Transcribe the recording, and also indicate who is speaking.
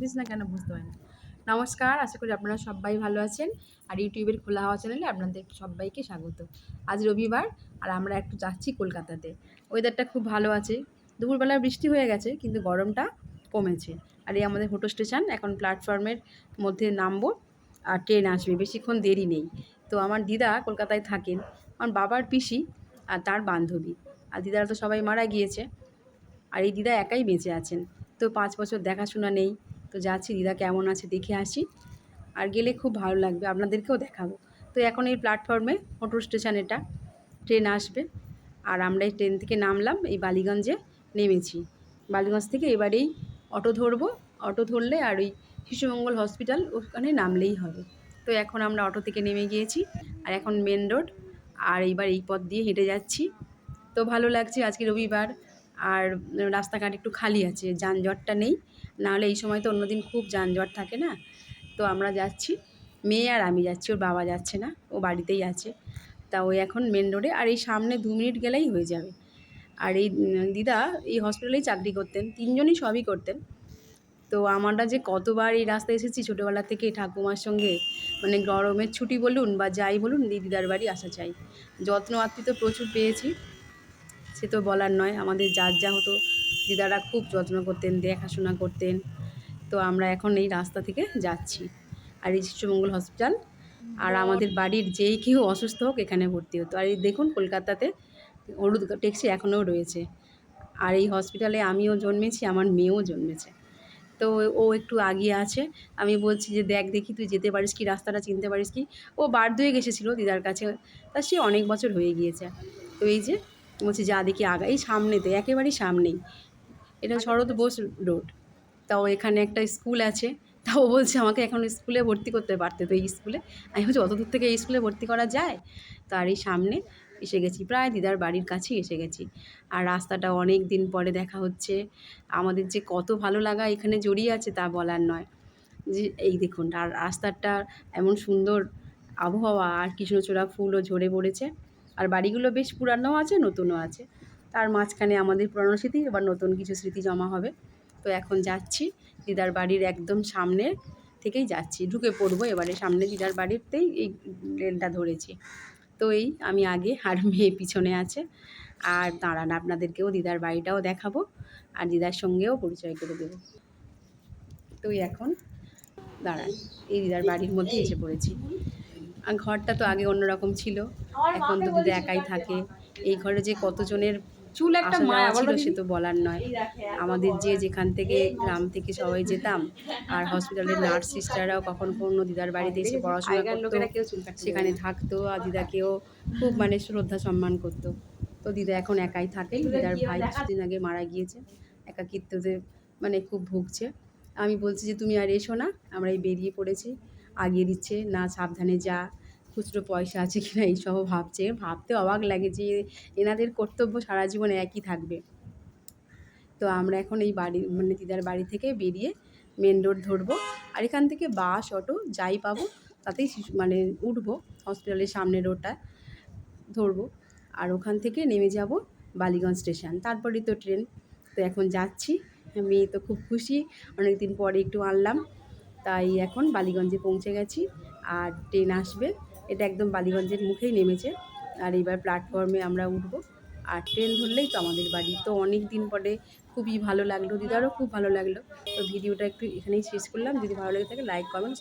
Speaker 1: This না কেন বুঝতে পারি না। নমস্কার, আশা করি আপনারা সবাই ভালো আছেন আর ইউটিউবের খোলা হওয়া চ্যানেলে আপনাদের সবাইকে স্বাগত। আজ রবিবার আর আমরা একটু যাচ্ছি কলকাতাতে। ওয়েদারটা খুব ভালো আছে। দুপুরবেলা বৃষ্টি হয়ে গেছে, কিন্তু গরমটা কমেছে। আর এই আমাদের হোটো স্টেশন, এখন প্ল্যাটফর্মের মধ্যে নামবো আর ট্রেন আসবে, বেশিক্ষণ দেরি নেই। তো আমার দিদা কলকাতায় থাকেন, আমার বাবার পিসি আর তার বান্ধবী। আর দিদারা তো সবাই মারা গিয়েছে। আর এই দিদা একাই বেঁচে আছেন। তো পাঁচ বছর দেখাশোনা নেই তো যাচ্ছি, দিদা কেমন আছে দেখে আসি। আর গেলে খুব ভালো লাগবে, আপনাদেরকেও দেখাবো। তো এখন এই প্ল্যাটফর্মে অটো স্টেশন এটা ট্রেন আসবে। আর আমরা এই ট্রেন থেকে নামলাম, এই বালিগঞ্জে নেমেছি। বালিগঞ্জ থেকে এবারেই অটো ধরবো অটো ধরলে আর ওই শিশুমঙ্গল হসপিটাল ওখানে নামলেই হবে। তো এখন আমরা অটো থেকে নেমে গিয়েছি, আর এখন মেন রোড আর এইবার এই পথ দিয়ে হেঁটে যাচ্ছি। তো ভালো লাগছে আজকে রবিবার। আর রাস্তাঘাট একটু খালি আছে, যানজটটা নেই। নাহলে এই সময় তো অন্যদিন খুব যানজট থাকে না? তো আমরা যাচ্ছি, মেয়ে আর আমি যাচ্ছি, ওর বাবা যাচ্ছে না, ও বাড়িতেই আছে। তা ওই এখন মেন রোডে আর এই সামনে দু মিনিট গেলেই হয়ে যাবে। আর এই দিদা এই হসপিটালেই চাকরি করতেন, তিনজনই সবই করতেন। তো আমরা যে কতবার এই রাস্তায় এসেছি, ছোটোবেলা থেকে ঠাকুমার সঙ্গে মানে গরমের ছুটি বলুন বা যাই বলুন দিদার বাড়ি আসা চাই। যত্ন আত্মীয় প্রচুর পেয়েছি। সে তো বলার নয়, আমাদের যার যা হতো। দিদারা খুব যত্ন করতেন, দেখাশোনা করতেন। তো আমরা এখন এই রাস্তা থেকে যাচ্ছি। আর এই শিশুমঙ্গল হসপিটাল আর আমাদের বাড়ির যেই কেউ অসুস্থ হোক এখানে ভর্তি হতো। আর এই দেখুন কলকাতাতে হলুদ ট্যাক্সি এখনও রয়েছে। আর এই হসপিটালে আমিও জন্মেছি, আমার মেয়েও জন্মেছে। তো ও একটু আগিয়ে আছে। আমি বলছি যে, দেখ দেখি, তুই যেতে পারিস কি? রাস্তাটা চিনতে পারিস কি? ও বাধ্য হয়ে গেছিল দিদার কাছে। তা সে অনেক বছর হয়ে গিয়েছে। তো এই যে বলছি যা দেখি আগা এই সামনেতে একেবারেই সামনেই। এটা শরৎ বোস রোড। তাও এখানে একটা স্কুল আছে। তাও বলছে আমাকে এখন স্কুলে ভর্তি করতে পারতে। তো এই স্কুলে আমি বলছি অত দূর থেকে এই স্কুলে ভর্তি করা যায়? তো আর এই সামনে এসে গেছি প্রায় দিদার বাড়ির কাছেই এসে গেছি। আর রাস্তাটা অনেক দিন পরে দেখা হচ্ছে। আমাদের যে কত ভালো লাগা এখানে জড়িয়ে আছে তা বলার নয়। যে এই দেখুন আর রাস্তাটা এমন সুন্দর আবহাওয়া আর কৃষ্ণচূড়া ফুলও ঝরে পড়েছে। আর বাড়িগুলো বেশ পুরানোও আছে, নতুনও আছে। তার মাঝখানে আমাদের পুরানো স্মৃতি, এবার নতুন কিছু স্মৃতি জমা হবে। তো এখন যাচ্ছি, দিদার বাড়ির একদম সামনে থেকেই যাচ্ছি। ঢুকে পড়ব এবারে, সামনে দিদার বাড়িতেই এই রেলটা ধরেছি। তো এই আমি আগে আর মেয়ে পিছনে আছে। আর দাঁড়ান, আপনাদেরকেও দিদার বাড়িটাও দেখাবো। আর দিদার সঙ্গেও পরিচয় করে দেবো। তো এখন দাঁড়ান, এই দিদার বাড়ির মধ্যে এসে পড়েছি। ঘরটা তো আগে অন্যরকম ছিল। এখন তো দিদা একাই থাকে। এই ঘরে যে কতজনের
Speaker 2: চুল একটা মায়া
Speaker 1: ছিল সে তো বলার নয়। আমাদের যে যেখান থেকে গ্রাম থেকে সবাই যেতাম আর হসপিটালের নার্স সিস্টাররাও কখন কোনো দিদার বাড়িতে এসে পড়াশোনা করতো সেখানে থাকতো আর দিদাকেও খুব মানে শ্রদ্ধা সম্মান করতো। তো দিদা এখন একাই থাকে। দিদার ভাই কিছুদিন আগে মারা গিয়েছে। একাকিত্বতে মানে খুব ভুগছে। আমি বলছি যে তুমি আর এসো না আমরা এই বেরিয়ে পড়েছি। আগিয়ে দিচ্ছে, না, সাবধানে যা। খুচরো পয়সা আছে কিনা এইসব ভাবছে। ভাবতে অবাক লাগে যে এনাদের কর্তব্য সারা জীবন একই থাকবে। তো আমরা এখন এই বাড়ি মানে দিদার বাড়ি থেকে বেরিয়ে মেন রোড ধরবো। আর এখান থেকে বাস, অটো যাই পাবো, তাতেই শিশু মানে উঠবো হসপিটালের সামনে রোডটা ধরবো। আর ওখান থেকে নেমে যাব বালিগঞ্জ স্টেশন। তারপরেই তো ট্রেন। তো এখন যাচ্ছি। মেয়ে তো খুব খুশি। অনেক দিন পরে একটু আনলাম। তাই এখন বালিগঞ্জে পৌঁছে গেছি আর ট্রেন আসবে। এটা একদম বালিগঞ্জের মুখেই নেমেছে। আর এবার প্ল্যাটফর্মে আমরা উঠব। আর ট্রেন ধরলেই তো আমাদের বাড়ি। তো অনেক দিন পরে খুবই ভালো লাগল। দিদারও খুব ভালো লাগল। তো ভিডিওটা একটু এখানেই শেষ করলাম। যদি ভালো লেগে থাকে লাইক করবেন